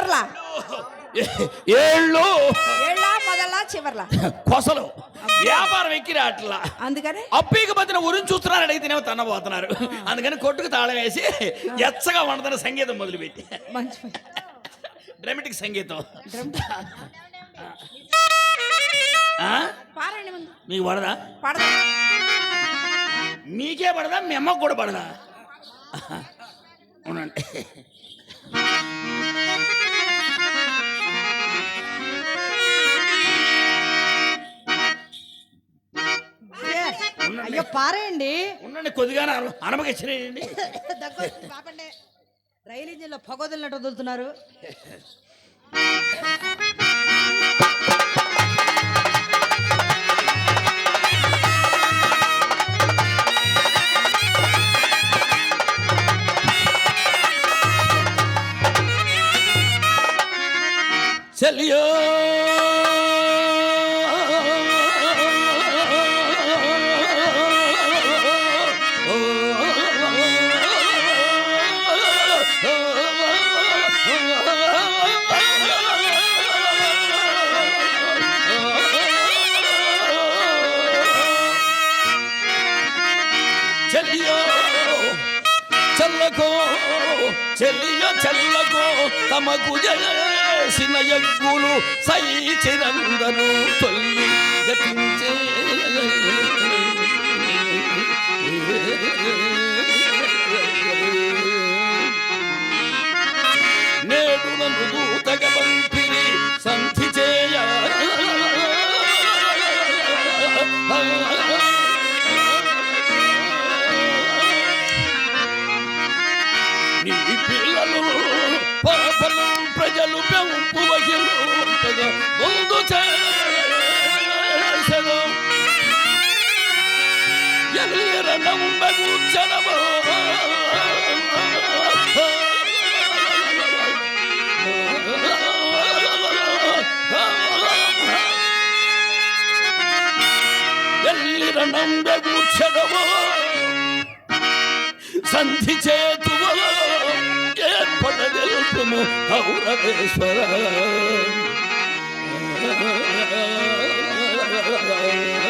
చివర్లా? ఏళ్ళు. ఏళ్ళ మొదల చివర్లా? కొసలు. వ్యాపారం ఎక్కిరా అట్లా. అందుకని? అప్పీకి మధ్యన ఉరిని చూస్తున్నారు అడిగితేనేమో తన్నబోతున్నారు అందుకని కొట్టుకు తాళం వేసి ఎచ్చగా వండుతున్న సంగీతం మొదలుపెట్టి. మంచి. డ్రామాటిక్ సంగీతం. మీకు పడదా? పడదా? మీకే పడదా? మీ అమ్మకు కూడా పడదా? అవునండి. అయ్యో పారేయండి. ఉండండి కొద్దిగా దగ్గర పాపండి. రైలు ఇంజిన్లో పొగ వదిలినట్టు వదులుతున్నారు. చెల్లియో చెల్లియ చల్లకో తమకు చేసిన యజ్ఞులు సైచిరందరు తొల్లి గతించే. నేడు నన్ను దూతగ పంపి ఎల్లిరణం బగుచనము. ఎల్లిరణం బగుచనము. సంధి చేతువో ఏర్పడగలుగుము కౌరవేశ్వర హలో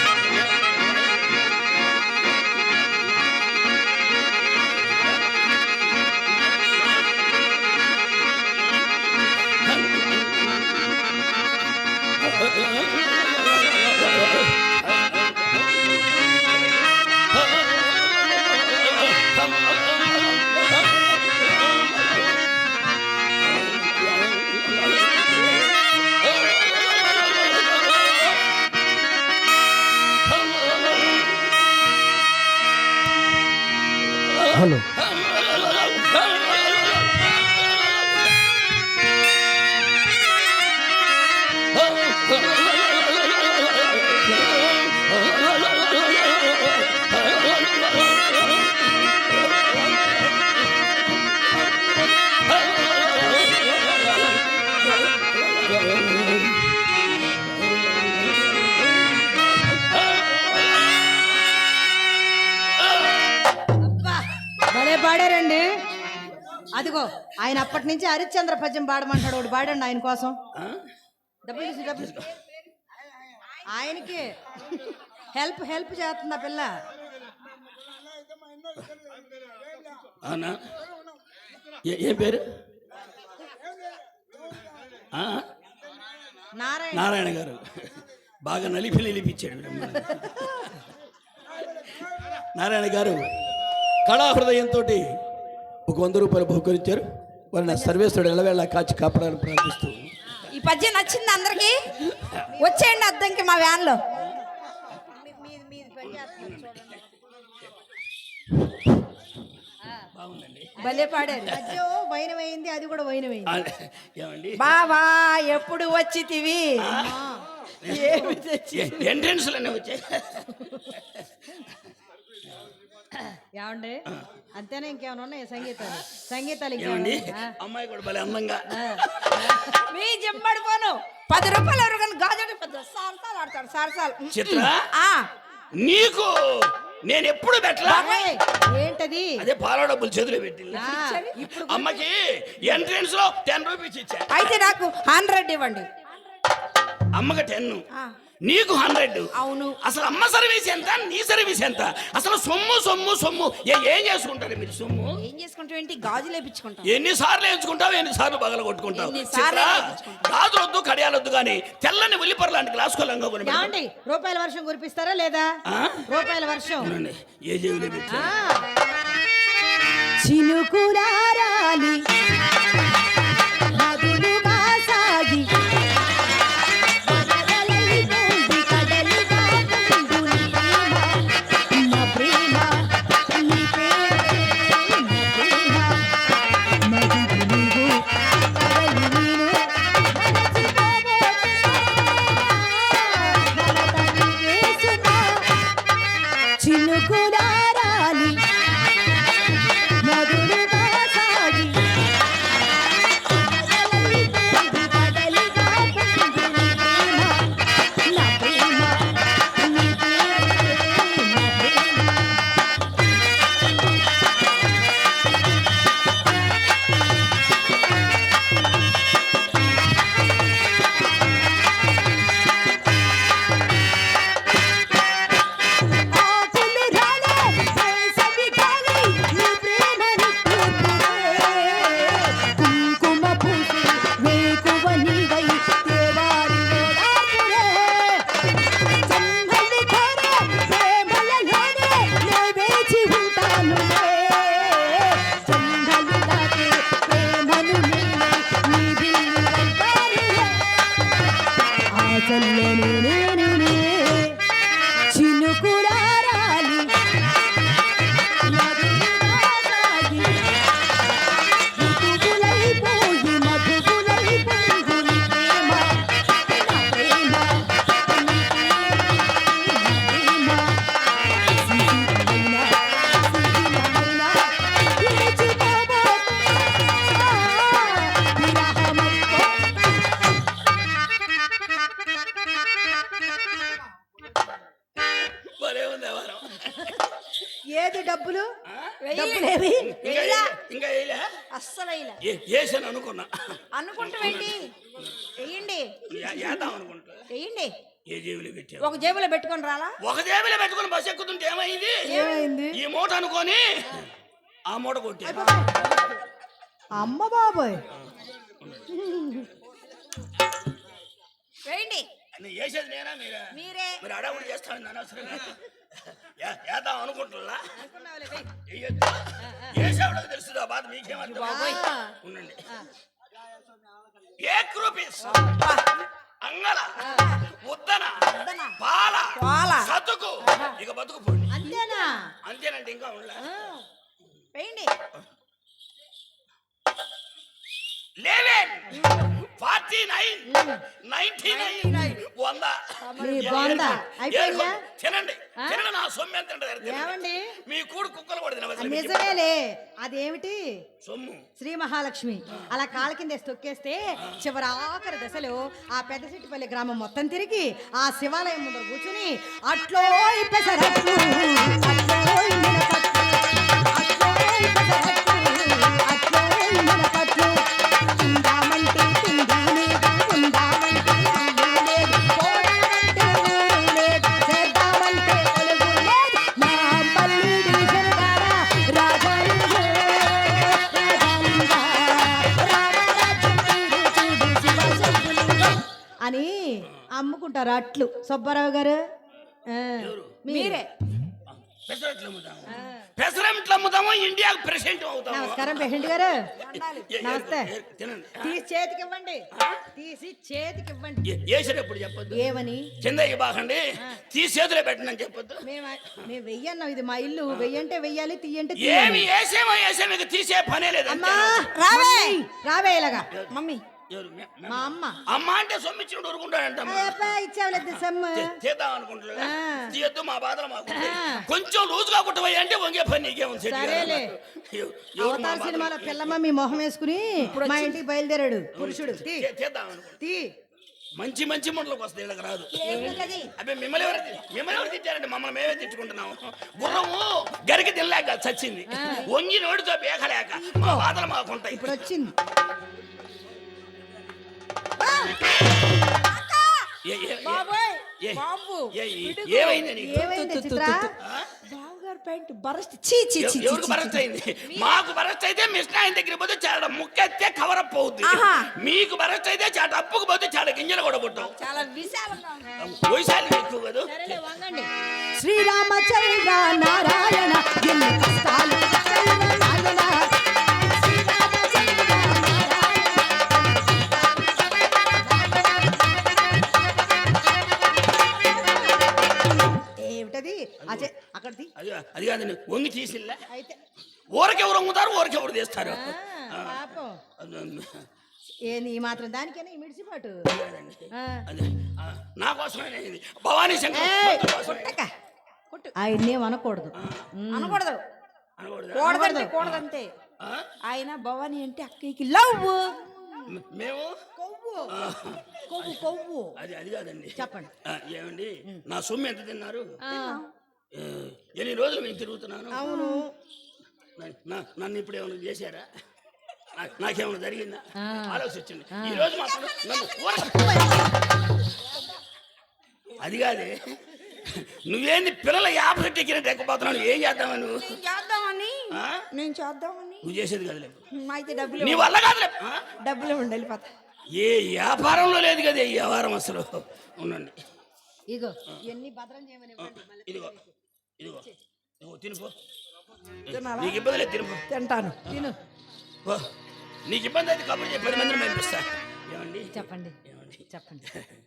భలే ఆయన అప్పటి నుంచి హరిశ్చంద్ర పద్యం పాడమంటాడు ఒకటి పాడండి ఆయన కోసం. డబ్బులు డబ్బులు. ఆయనకి హెల్ప్ హెల్ప్ చేస్తుంది ఆ పిల్ల? అవునా? ఏ- పేరు? నారాయణ. నారాయణ గారు. బాగా నలిపి నిలిపించాడు. నారాయణ గారు కళా హృదయంతో ఒక వంద రూపాయలు బహుకరించారు. వారు నా సర్వేశ్వరుడు ఎలవేళ కాచి కాపాడాలని ప్రార్థిస్తూ. ఈ పద్యం నచ్చింది అందరికి? వచ్చేయండి అద్దంకి మా వ్యాన్లో. బాగుందండి భలే పాడారు. పద్యం వైనమైంది అది కూడా వైనమైంది. ఆ, ఏమండి? బావా ఎప్పుడు వచ్చితివి? ఏమి తెచ్చి ఎంట్రెన్స్లోనే వచ్చాయి. ఏమండి? అంతేనా? ఇంకేమైనా ఉన్నాయా? సంగీతాలు. సంగీతాలు ఇంకేమండి అమ్మాయి కూడా భలే అందంగా. మీ జిమ్మడిపోను పది రూపాయలు ఎవరు కానీ గాజు పెద్ద సార్సాలు ఆడతాడు సార్సాలు చిత్ర? ఆ. నీకు? నేను ఎప్పుడు పెట్టలా? ఏంటది? అదే పాల డబ్బులు చేతిలో పెట్టి ఆ, ఇప్పుడు అమ్మకి ఎంట్రన్స్లో టెన్ రూపీస్ ఇచ్చా. అయితే నాకు హండ్రెడ్ ఇవ్వండి. అమ్మకి టెన్. నీకు హండ్రెడ్. అవును. అసలు అమ్మ సర్వీస్ ఎంత నీ సర్వీస్ ఎంత? అసలు సొమ్ము సొమ్ము సొమ్ము. ఏ- చేసుకుంటారు మీరు సొమ్ము? ఏం చేసుకుంటావు ఏంటి? గాజులు వేపించుకుంటాం ఎన్నిసార్లు ఎంచుకుంటావు ఎన్నిసార్లు పగల కొట్టుకుంటావు వేయించుకుంటావు? గాజులొద్దు కడియాలొద్దు కానీ తెల్లని ఉల్లిపొర లాంటి గ్లాస్ కొలంగా రూపాయల వర్షం కురిపిస్తారా లేదా? రూపాయల వర్షం. ఏ జేబులో పెట్టా వెయ్యండి. ఏ జేబులో పెట్టావు? ఒక జేబులో పెట్టుకొని రాలా? ఒక జేబులో పెట్టుకుని బస్సు ఎక్కుతుంటే ఏమైంది? ఏమైంది? ఈ మూట అనుకొని ఆ మూట కొట్టి. అమ్మ బాబోయ్. వేయండి వేసేది నేనా మీరా? మీరే. మీరు అడవుడు చేస్తాను అనవసరంగా? వేద్దాం అనుకుంటున్నా వేసేవాళ్ళకి తెలుస్తుంది బాధ మీకేమర్థం ఆ. ఉండండి. ఏక్ రూపీస్ అంగళ ఉద్దన ఉద్దన, పాల పాల. సతుకు. ఇక బతుకుపోండి. అంతేనా? అంతేనండి ఇంకా వేయండి eleven forty nine ninety nine వంద. తినండి. నా సొమ్ము ఎంత ఉంటుంది తినండి. ఏమండి? మీ కూడు కుక్కలు నిజమేలే అదేమిటి? సొమ్ము. శ్రీ మహాలక్ష్మి. అలా కాళ్ళ కింద తొక్కేస్తే చివరి ఆఖరి దశలో ఆ పెద్ద సిట్టిపల్లి గ్రామం మొత్తం తిరిగి ఆ శివాలయం ముందర కూర్చుని అట్లో అట్లు సుబ్బారావు గారు? మీరే. పెసరట్లు అమ్ముతాము ఇండియాకు ప్రెసిడెంట్ అవుతాము. నమస్కారం పేషెంట్ గారు. నమస్తే. తినండి. తీసి చేతికి ఇవ్వండి తీసి చేతికి ఇవ్వండి ఏ- వేసేటప్పుడు చెప్పొద్దు. ఏమని? కింద బాకండి. తీసి చేతిలో పెట్టండి చెప్పొద్దు. మేము మేము వెయ్యన్నాం ఇది మా ఇల్లు. వెయ్యంటే వెయ్యాలి తీయంటే ఏమి వేసేమో వేసేమో ఇక తీసే పనే లేదు అమ్మా. రావే. రావే ఇలాగా. మమ్మీ? మే- అమ్మ. అమ్మ అంటే సొమ్మిచ్చినట్టు ఊరుకుంటాడంట అయ్యప్ప ఇచ్చావులేదు సమ్ము? చేద్దాం అనుకుంటున్నా. తీయద్దు మా బాధలు మాకు. కొంచెం లూజ్గా కుట్టబోయి అంటే వంగే పని నీకేముంది అవతార సినిమాలో పిల్లమ్మ మీ మొహం వేసుకుని మా ఇంటికి బయలుదేరాడు. పురుషుడు. తీ. చే- చేద్దాం అనుకుంటా తీ. మంచి మంచి ముట్లకు వస్తాయి వీళ్ళకి రాదు? అబ్బే మిమ్మల్ని ఎవరు మిమ్మల్ని ఎవరు తిట్టారంటే మమ్మల్ని మేమే తిట్టుకుంటున్నాము. గుర్రము గరికి తినలేక చచ్చింది. వంగి నోటితో బేకలేక మా బాధలు మాకుంటాయి ఇప్పుడు వచ్చింది. మాకు బరస్ట్ అయితే మిషన్ ఆయన దగ్గర పోతే చాడ ముక్కెత్తే కవర్ అప్ అవుద్ది. ఆహా. మీకు బరస్ట్ అయితే చాట అప్పుకు పోతే చాడ గింజలు కూడా పుట్టావు. చాలా విశాలంగా ఎక్కువ కదా? శ్రీరామచంద్ర నారాయణ అదే అక్కడ తీ. అది అది కాదండి వంగి తీసిల్లా. అయితే ఊరకెవరు వంగుతారు ఊరకెవరు తీస్తారు. ఆ, పాపం. ఏంది ఈ మాత్రం దానికైనా ఈ మిడిసిపాటు నా కోసమే భవానీ శంకర్. ఆయన్నేం అనకూడదు. అనకూడదు. అనకూడదా? కూడదంటే కూడదంతే? ఆయన భవాని అంటే అక్కయ్యకి లవ్ మేము? కొవ్వు. కొవ్వు కొవ్వు. అది అది కాదండి. చెప్పండి. ఏమండి? నా సొమ్ము ఎంత తిన్నారు? ఎన్ని రోజులు మేము తిరుగుతున్నాను? అవును. నన్ను ఇప్పుడు ఏమైనా చేశారా? నాకేమైనా జరిగిందా? ఆ. ఆలోచించండి ఈ రోజు మాత్రం అది కాదే. నువ్వేంది పిల్లల యాభై ఎక్కినట్టు ఎక్కిపోతున్నావు? ఏం చేద్దామని నువ్వు? నేను చేద్దామని? నేను చేద్దామని. నువ్వు చేసేది కదలే. అయితే డబ్బులు నీ వల్ల కాదులే. ఆ? డబ్బులు ఉండి వెళ్ళిపోతా ఏ వ్యాపారంలో లేదు కదా ఈ వ్యవహారం అసలు? ఉండండి. ఇగో ఇవన్నీ భద్రం చేయమని ఇదిగో. ఇదిగో ఇదిగో తినుకో తినాలా? నీకు ఇబ్బంది లేదు తినుకో తింటాను. తిను. ఓ, నీకు ఇబ్బంది అయితే కబుర్ చెప్పి పది మందిని పంపిస్తా. ఏమండి? చెప్పండి. ఏమండి? చెప్పండి.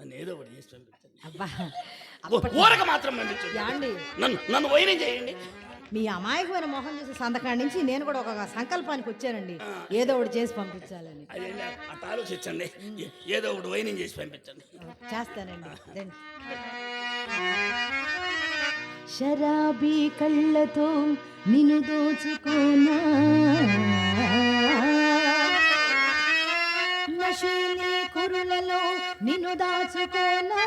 నన్ను ఏదో ఒకటి చేసి పంపించండి. అబ్బా ఓ- ఊరక మాత్రం పంపించండి యాండి. నన్ను నన్ను చేయండి. మీ అమాయకమైన మొహం చూసి సంతకాడి నుంచి నేను కూడా ఒక సంకల్పానికి వచ్చానండి. ఏదో ఒకటి చేసి పంపించాలని. అదేంటి అట్లా ఆలోచించండి. ఏ- ఏదో ఒకటి వైనం చేసి పంపించండి. చేస్తానండి. రండి. శరాబీ కళ్ళతో నిన్ను దోచుకోనా? నశీలి కురులలో నిన్ను దాచుకోనా?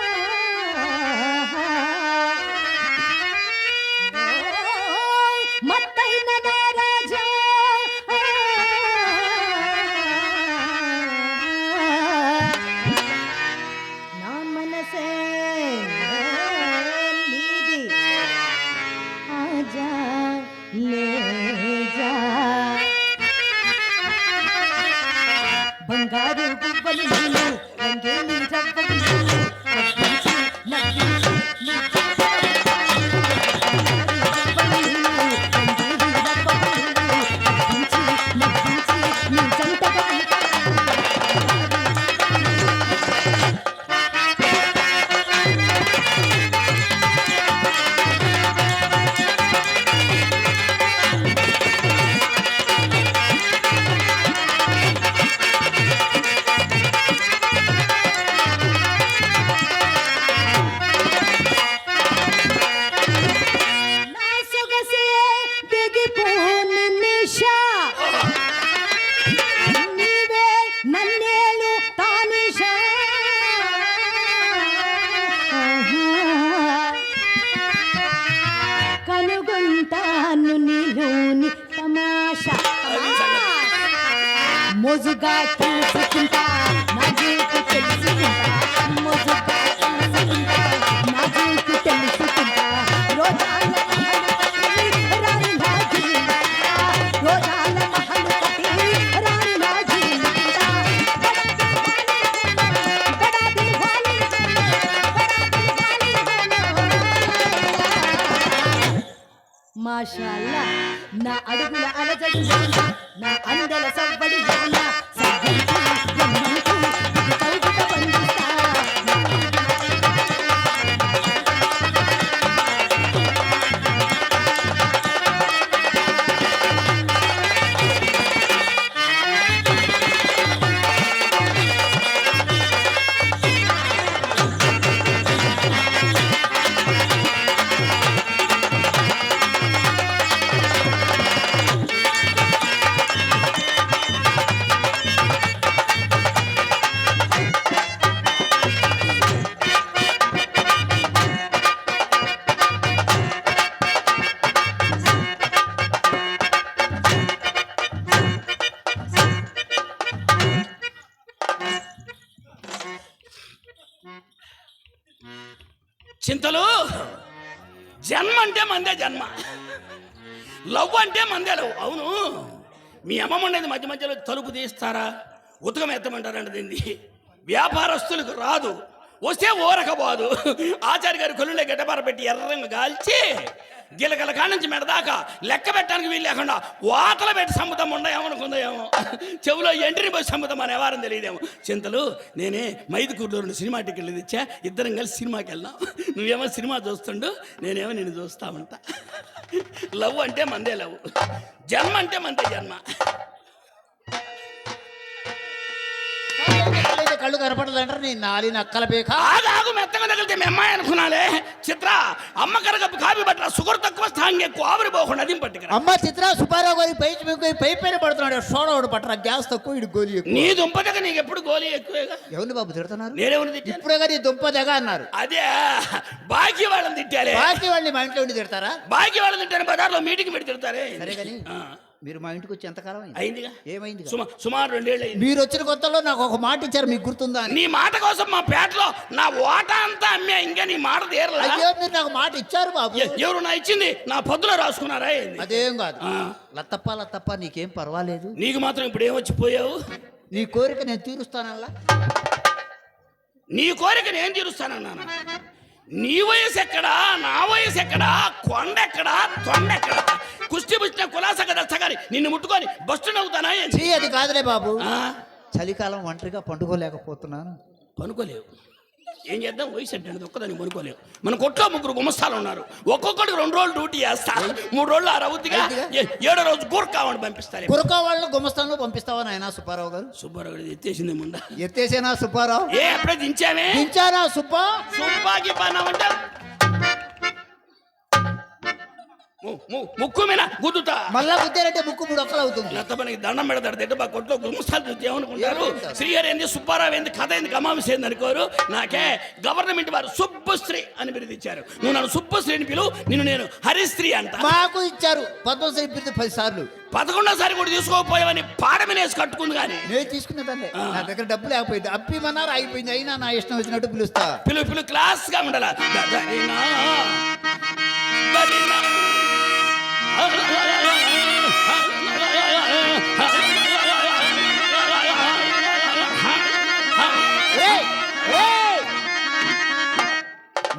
మాషాల్లా నా అడుగుల అలజడి మందే జన్మ. లవ్ అంటే మందే లవ్. అవును. మీ అమ్మమ్మ ఉండేది మధ్య మధ్యలో తలుపు తీస్తారా? ఉతకం ఎత్తమంటారంట దీన్ని. వ్యాపారస్తులకు రాదు. వస్తే ఊరకపోదు ఆచార్య గారు కొల్లులే గడ్డపార పెట్టి ఎర్రంగా కాల్చి గిలగల కాడ నుంచి మెడదాకా లెక్క పెట్టడానికి వీలు లేకుండా వాతలు పెట్టి సమ్ముతం ఉండేమనుకుందో ఏమో చెవులో ఎంట్రీ పోయి సమ్ముతం అని ఎవరని తెలియదేమో. చింతలు నేనే మైదుకూరులో రెండు సినిమా టికెట్లు తెచ్చా ఇద్దరం కలిసి సినిమాకి వెళ్దాం. నువ్వేమో సినిమా చూస్తుండు నేనేమో నేను చూస్తా ఉంటా. లవ్ అంటే మందే లవ్. జన్మ అంటే మందే జన్మ. కళ్ళు కనపడదంటారు నీ నాలి నక్కల పేక. ఆగు ఆగు మెత్తగా తగిలితే మీ అమ్మాయి అనుకున్నాలే. చిత్ర అమ్మ కరగప్పు కాపీ పట్ల షుగర్ తక్కువ స్థానం ఎక్కువ ఆవిరి పోకుండా అది పట్టుకురా. అమ్మ చిత్ర సుబ్బారావు గారి పై మీకు పై పైన పడుతున్నాడు. సోడవాడు పట్టరా గ్యాస్ తక్కువ ఇడు గోలి ఎక్కువ. నీ దుంపదగ నీకు ఎప్పుడు గోలీ ఎక్కువేగా? ఎవరిని బాబు తిడుతున్నారు? నేనేమని ఇప్పుడే కానీ దుంప దగ్గ అన్నారు. అదే బాకీ వాళ్ళని తిట్టాలే. బాకీ వాళ్ళని మా ఇంట్లో ఉండి తిడతారా? బాకీ వాళ్ళని తిట్టాను బజార్లో మీటింగ్ పెట్టి తిడతారే. సరే కానీ మీరు మా ఇంటికి వచ్చి ఎంతకాలం అయింది? అయిందిగా? ఏమైంది సుమ సుమారు రెండేళ్ళు అయింది మీరు వచ్చిన కొత్తలో నాకు ఒక మాట ఇచ్చారు మీకు గుర్తుందా అని. నీ మాట కోసం మా పేటలో నా ఓటా అంతా అమ్మా ఇంకా నీ మాట తీరలా? అయ్యో మీరు నాకు మాట ఇచ్చారు బాబు. ఎ- ఎవరు నా ఇచ్చింది? నా పొద్దులో రాసుకున్నారా ఏంది? అదేం కాదు. ఆ, లత్తప్ప లత్తప్ప నీకేం పర్వాలేదు? నీకు మాత్రం ఇప్పుడు ఏమొచ్చిపోయావు నీ కోరిక నేను తీరుస్తానల్లా? నీ కోరిక నేను తీరుస్తానన్నాను. నీ వయసు ఎక్కడా? నా వయసు ఎక్కడా? కొండ ఎక్కడా? తొండ ఎక్కడా? కుస్తీ పుచ్చిన కులాస కదా నిన్ను ముట్టుకొని బస్టు నవ్వుతానా? చీ అది కాదులే బాబు. చలికాలం ఒంటరిగా పండుకోలేకపోతున్నాను. పనుకోలేవు. ఏం చేద్దాం? వయసు అంటే ఒక్కదాన్ని పనుకోలేవు. మన కొట్లో ముగ్గురు గుమస్తాలు ఉన్నారు. ఒక్కొక్కడికి రెండు రోజులు డ్యూటీ చేస్తా. మూడు రోజులు ఆ రౌతిగా ఏడో రోజు కూరకావని పంపిస్తారు కురకా వాళ్ళను గుమస్తాను పంపిస్తావా నాయనా సుబ్బారావు గారు? సుబ్బారావు గారు ఎత్తేసింది ముండ ఎత్తేసేనా సుబ్బారావు? ఏ అప్పుడే దించామే దించారా సుబ్బా? సుబ్బాకి ము- ము- ముక్కు మీద గుద్దుతా. మళ్ళా గుద్దారంటే ముక్కు మూడు ఒక్కలు అవుతుంది. లత్తపనికి దండం పెడతాడు తిట్ట మా కొట్లో చూస్తే ఏమనుకుంటారు? శ్రీహరి ఏంది? సుబ్బారావు ఏంది? కథ ఏంది? కమాంశ ఏంది అనుకోరు. నాకే గవర్నమెంట్ వారు సుబ్బశ్రీ అని బిరుదిచ్చారు నువ్వు నన్ను సుబ్బశ్రీ అని పిలువు నిన్ను నేను హరిశ్రీ అంట. మాకు ఇచ్చారు. పద్మశ్రీ బిరుదు పది సార్లు. పదకొండోసారి కూడా తీసుకోకపోయావని పాడమనేసి కట్టుకుంది కానీ. నేను తీసుకున్నదాన్ని నా దగ్గర డబ్బు లేకపోయింది. అప్పిమన్నారు అయిపోయింది. అయినా నా ఇష్టం వచ్చినట్టు పిలుస్తా. పిలువు పిలువు క్లాస్గా ఉండాల?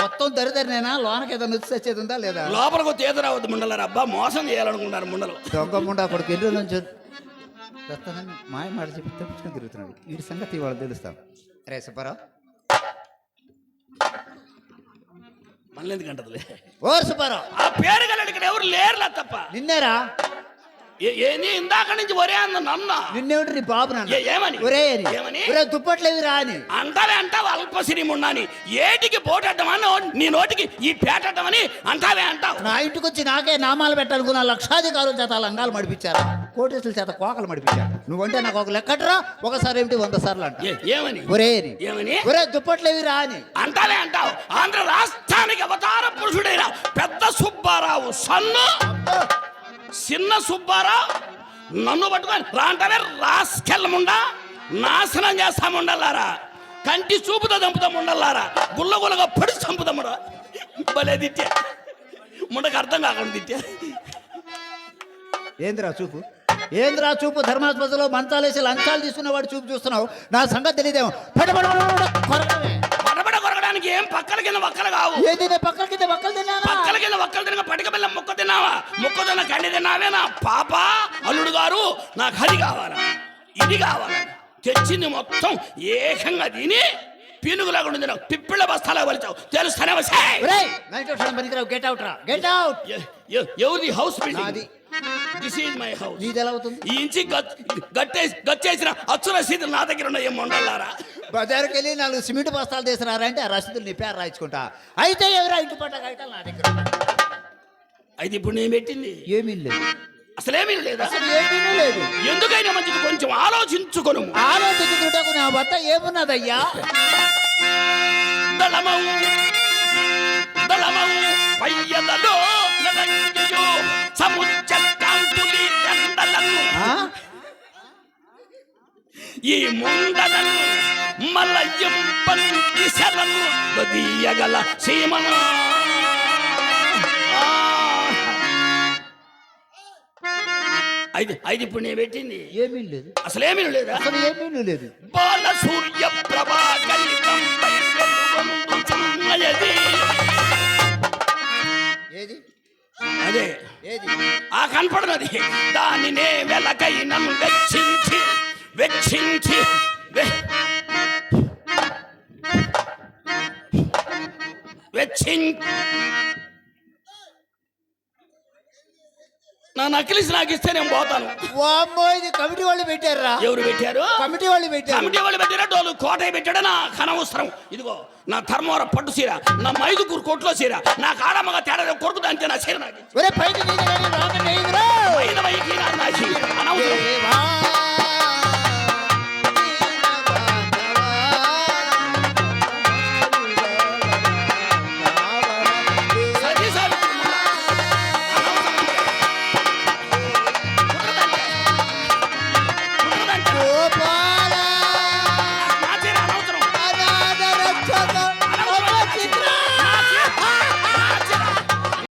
మొత్తం దరిదరినేనా? లోనకి ఏదైనా వచ్చి వచ్చేది ఉందా లేదా? లోపలికి తేద రావద్దు ముండలారు అబ్బా మోసం చేయాలనుకుంటారు ముండలు. దొంగ ముండా అక్కడికి ఎన్ని రోజుల నుంచి? మాయ మాట చెప్పి తప్పించుకొని తిరుగుతున్నాడు. వీడి సంగతి వాళ్ళు తెలుస్తాం. రే సుబ్బారావు మళ్ళీ ఎందుకంటదిలే ఓ సుబ్బారావు. ఆ పేరు గల ఇక్కడ ఎవరు లేరులా తప్ప. నిన్నేరా? ఏ- ఏంది ఇందాక నుంచి ఒరే అంద నన్న. నిన్నేమిటి నీ బాబు నాన్న? ఏ- ఏమని? ఒరే అని. ఏమని? ఒరే దుప్పట్లేవి రా అని. అంటావే అంటావు మున్నాని. ఏటికి పోటడ్డమని నో- నోటికి ఈ పేటడ్డమని అంటావే అంటావు. నా ఇంటికి వచ్చి నాకే నామాలు పెట్టాలనుకున్న లక్షాధికారుల చేత లంగాలు మడిపించారా? కోటేసుల చేత కోకలు మడిపించారు నువ్వంటే నాకు ఒక లెక్కట్రా ఒకసారి ఏమిటి వంద సార్లు అంట. ఏమని? ఒరే ఏమని? ఒరే దుప్పట్లేవి రా అని. అంటావే అంటావు. ఆంధ్ర రాష్ట్రానికి అవతార పురుషుడైన పెద్ద సుబ్బారావు సన్ను. చిన్న సుబ్బారావు నన్ను పట్టుకొని రా అంటావే రాసుకెళ్ళముండా నాశనం చేస్తాం ఉండాలారా కంటి చూపుతో చంపుతాం ఉండాలారా గుల్ల గుల్లగా పడి చంపుతామురా భలే తిట్టా. ముండకు అర్థం కాకుండా తిట్టా. ఏంద్రా చూపు? ఏంద్రా చూపు? ధర్మాస్పదలో మంచాలేసి లంచాలు తీసుకున్నవాడు చూపు చూస్తున్నావు? నా సంగతి తెలియదేమో కొరకడానికి ఏం పక్కల కింద వక్కలు కావు? ఏది పక్కల కింద పక్కలు తిన్నానా పక్కల కింద ఒక్కలు తినక పటిక పిల్ల మొక్క తిన్నావా? మొక్క తిన్న కండి తిన్నావే నా పాప? అల్లుడు గారు నాకు అది కావాలా? ఇది కావాలా? తెచ్చింది మొత్తం ఏకంగా తిని పీనుగు లేకుండా తిన్నావు పిప్పిళ్ళ బస్తాలా వలిచావు. తెలుస్తానే పనికిరావు. గెట్ అవుట్ రా. గెట్ అవుట్ ఎవరిది? హౌస్ నాది. Building this is my house నీది ఎలా అవుతుంది? ఈ ఇంచి గట్- గట్టేసి గచ్చేసిన అచ్చు రసీదులు నా దగ్గర ఉన్నాయి మొండలారా బజారుకి వెళ్ళి నాలుగు సిమెంట్ బస్తాలు తీసుకురారంటే ఆ రసీదులు నీ పేరు రాయించుకుంటా. అయితే ఎవరా ఇంటి పట్ట కాగితాలు నా దగ్గర. అయితే ఇప్పుడు నేను పెట్టింది. ఏమీ లేదు. అసలేమీ లేదా? అసలు ఏమీ లేదు. ఎందుకైనా మంచిది కొంచెం ఆలోచించుకొను. ఆలోచించుకుంటకు నా భర్త ఏమున్నదయ్యా? దళమౌ దళమౌ పయ్యదలో నదంగియో ఈ ముండలను మలయం పంటి శరణు దీయగల సీమన. ఐదు ఐదు ఇప్పుడు నేను పెట్టింది. ఏమీ లేదు. అసలేమీ లేదా? అసలు ఏమీ లేదు. బాల సూర్య ప్రభా. ఏది? అదే. ఏది? ఆ కనపడినది. దానినే వెలకై నన్ను వెచ్చించి వెచ్చించి. నా నకిలిసి నాకు ఇస్తే నేను పోతాను. ఇది కమిటీ వాళ్ళు పెట్టారా ఎవరు పెట్టారు? కమిటీ వాళ్ళు పెట్టారు. కమిటీ వాళ్ళు పెట్టారా? డోలు కోట పెట్టాడు? నా కనవసరం. ఇదిగో నా ధర్మవర పట్టు సీర నా మైదుకూరు కోట్లో సీర నా కాడమ్మగా తేడా కొడుకు అంతే నా సీర నాకు అనవసరం.